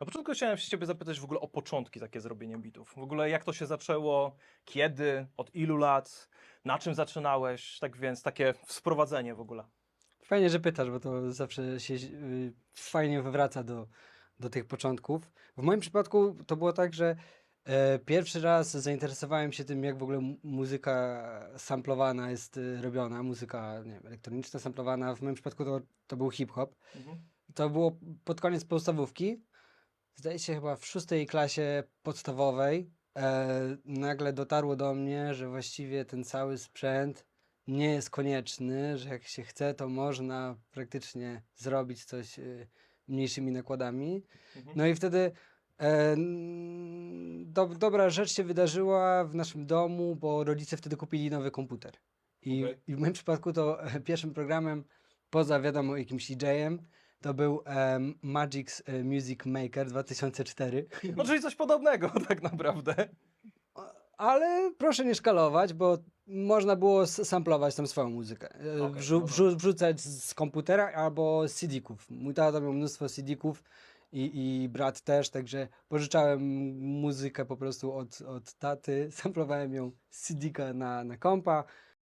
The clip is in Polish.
Na początku chciałem się ciebie zapytać w ogóle o początki takie zrobienia bitów. W ogóle jak to się zaczęło, kiedy, od ilu lat, na czym zaczynałeś, tak więc takie sprowadzenie w ogóle. Fajnie, że pytasz, bo to zawsze się y, fajnie wywraca do, do tych początków. W moim przypadku to było tak, że e, pierwszy raz zainteresowałem się tym, jak w ogóle mu- muzyka samplowana jest y, robiona, muzyka nie wiem, elektroniczna samplowana. W moim przypadku to, to był hip-hop. Mhm. To było pod koniec podstawówki. Zdaje się chyba w szóstej klasie podstawowej. E, nagle dotarło do mnie, że właściwie ten cały sprzęt nie jest konieczny, że jak się chce, to można praktycznie zrobić coś y, mniejszymi nakładami. Mhm. No i wtedy e, do, dobra rzecz się wydarzyła w naszym domu, bo rodzice wtedy kupili nowy komputer. I, Okej. i w moim przypadku to e, pierwszym programem, poza wiadomo jakimś DJ-em, to był em, Magic's e, Music Maker 2004. No czyli coś podobnego tak naprawdę. Ale proszę nie szkalować, bo można było samplować tam swoją muzykę. E, Okej, wrzu- no wrzu- wrzucać z z komputera albo z CD-ków. Mój tata miał mnóstwo CD-ków i, i brat też, także pożyczałem muzykę po prostu od, od taty, samplowałem ją z CD-ka na, na kompa